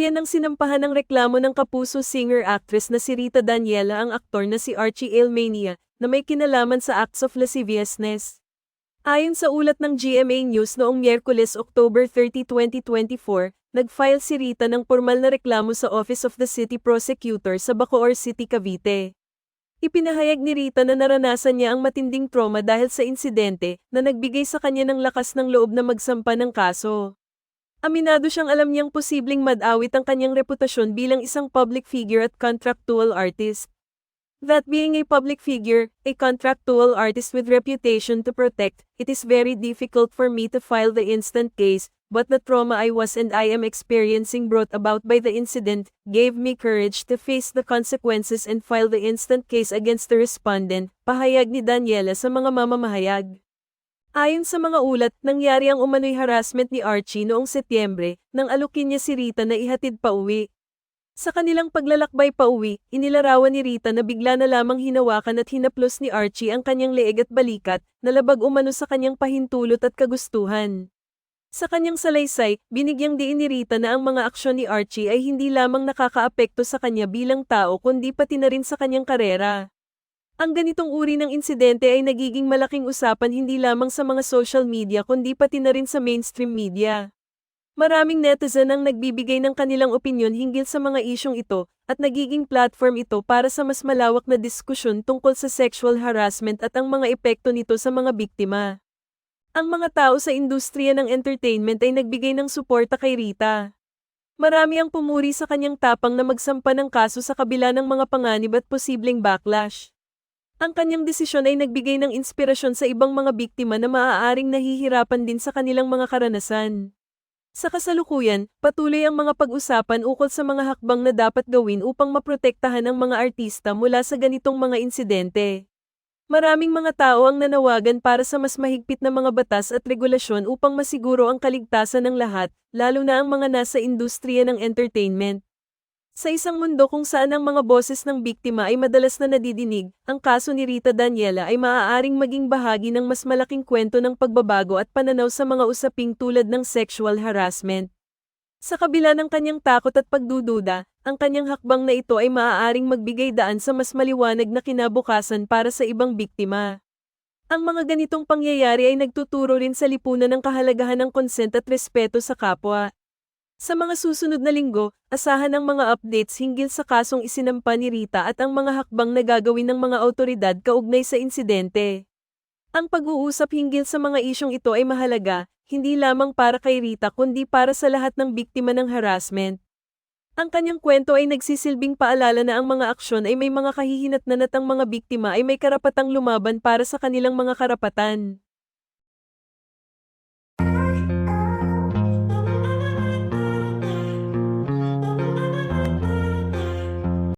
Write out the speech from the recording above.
Tuluyan ng sinampahan ng reklamo ng kapuso singer-actress na si Rita Daniela ang aktor na si Archie Ailmania na may kinalaman sa acts of lasciviousness. Ayon sa ulat ng GMA News noong Miyerkules, October 30, 2024, nag-file si Rita ng formal na reklamo sa Office of the City Prosecutor sa Bacoor City, Cavite. Ipinahayag ni Rita na naranasan niya ang matinding trauma dahil sa insidente na nagbigay sa kanya ng lakas ng loob na magsampa ng kaso. Aminado siyang alam niyang posibleng madawit ang kanyang reputasyon bilang isang public figure at contractual artist. That being a public figure, a contractual artist with reputation to protect, it is very difficult for me to file the instant case, but the trauma I was and I am experiencing brought about by the incident gave me courage to face the consequences and file the instant case against the respondent, pahayag ni Daniela sa mga mamamahayag. Ayon sa mga ulat, nangyari ang umano'y harassment ni Archie noong Setyembre, nang alukin niya si Rita na ihatid pa uwi. Sa kanilang paglalakbay pa uwi, inilarawan ni Rita na bigla na lamang hinawakan at hinaplos ni Archie ang kanyang leeg at balikat, na labag umano sa kanyang pahintulot at kagustuhan. Sa kanyang salaysay, binigyang diin ni Rita na ang mga aksyon ni Archie ay hindi lamang nakakaapekto sa kanya bilang tao kundi pati na rin sa kanyang karera. Ang ganitong uri ng insidente ay nagiging malaking usapan hindi lamang sa mga social media kundi pati na rin sa mainstream media. Maraming netizen ang nagbibigay ng kanilang opinyon hinggil sa mga isyong ito, at nagiging platform ito para sa mas malawak na diskusyon tungkol sa sexual harassment at ang mga epekto nito sa mga biktima. Ang mga tao sa industriya ng entertainment ay nagbigay ng suporta kay Rita. Marami ang pumuri sa kanyang tapang na magsampa ng kaso sa kabila ng mga panganib at posibleng backlash. Ang kanyang desisyon ay nagbigay ng inspirasyon sa ibang mga biktima na maaaring nahihirapan din sa kanilang mga karanasan. Sa kasalukuyan, patuloy ang mga pag-usapan ukol sa mga hakbang na dapat gawin upang maprotektahan ang mga artista mula sa ganitong mga insidente. Maraming mga tao ang nanawagan para sa mas mahigpit na mga batas at regulasyon upang masiguro ang kaligtasan ng lahat, lalo na ang mga nasa industriya ng entertainment. Sa isang mundo kung saan ang mga boses ng biktima ay madalas na nadidinig, ang kaso ni Rita Daniela ay maaaring maging bahagi ng mas malaking kwento ng pagbabago at pananaw sa mga usaping tulad ng sexual harassment. Sa kabila ng kanyang takot at pagdududa, ang kanyang hakbang na ito ay maaaring magbigay daan sa mas maliwanag na kinabukasan para sa ibang biktima. Ang mga ganitong pangyayari ay nagtuturo rin sa lipunan ng kahalagahan ng konsent at respeto sa kapwa. Sa mga susunod na linggo, asahan ang mga updates hinggil sa kasong isinampa ni Rita at ang mga hakbang na gagawin ng mga autoridad kaugnay sa insidente. Ang pag-uusap hinggil sa mga isyong ito ay mahalaga, hindi lamang para kay Rita kundi para sa lahat ng biktima ng harassment. Ang kanyang kwento ay nagsisilbing paalala na ang mga aksyon ay may mga kahihinatnan at ang mga biktima ay may karapatang lumaban para sa kanilang mga karapatan.